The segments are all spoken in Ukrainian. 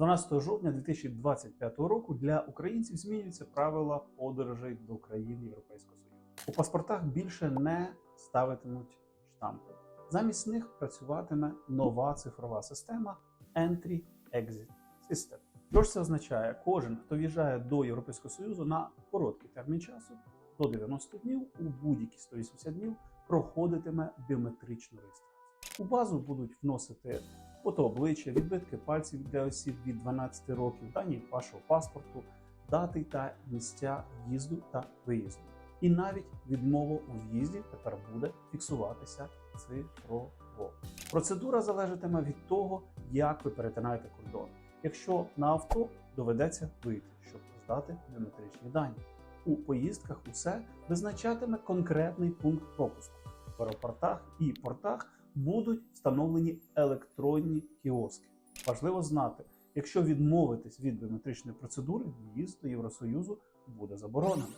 12 жовтня 2025 року для українців змінюються правила подорожей до країн Європейського Союзу. У паспортах більше не ставитимуть штампи. Замість них працюватиме нова цифрова система Entry-Exit System. Що ж це означає? Кожен, хто в'їжджає до Європейського Союзу на короткий термін часу до 90 днів, у будь-які 180 днів проходитиме біометричну реєстрацію. У базу будуть вносити фото обличчя, відбитки пальців для осіб від 12 років, дані вашого паспорту, дати та місця в'їзду та виїзду. І навіть відмова у в'їзді тепер буде фіксуватися цифрово. Процедура залежатиме від того, як ви перетинаєте кордон. Якщо на авто доведеться вийти, щоб здати біометричні дані. У поїздках усе визначатиме конкретний пункт пропуску. В аеропортах і портах будуть встановлені електронні кіоски. Важливо знати, якщо відмовитись від біометричної процедури, в'їзд до Євросоюзу буде заборонено.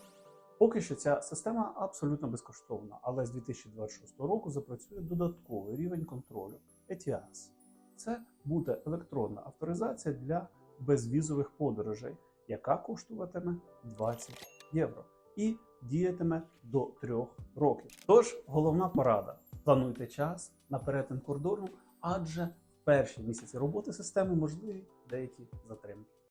Поки що ця система абсолютно безкоштовна, але з 2026 року запрацює додатковий рівень контролю ETIAS. Це буде електронна авторизація для безвізових подорожей, яка коштуватиме 20 євро і діятиме до 3 років. Тож головна порада: плануйте час на перетин кордону, адже в перші місяці роботи системи можливі деякі затримки.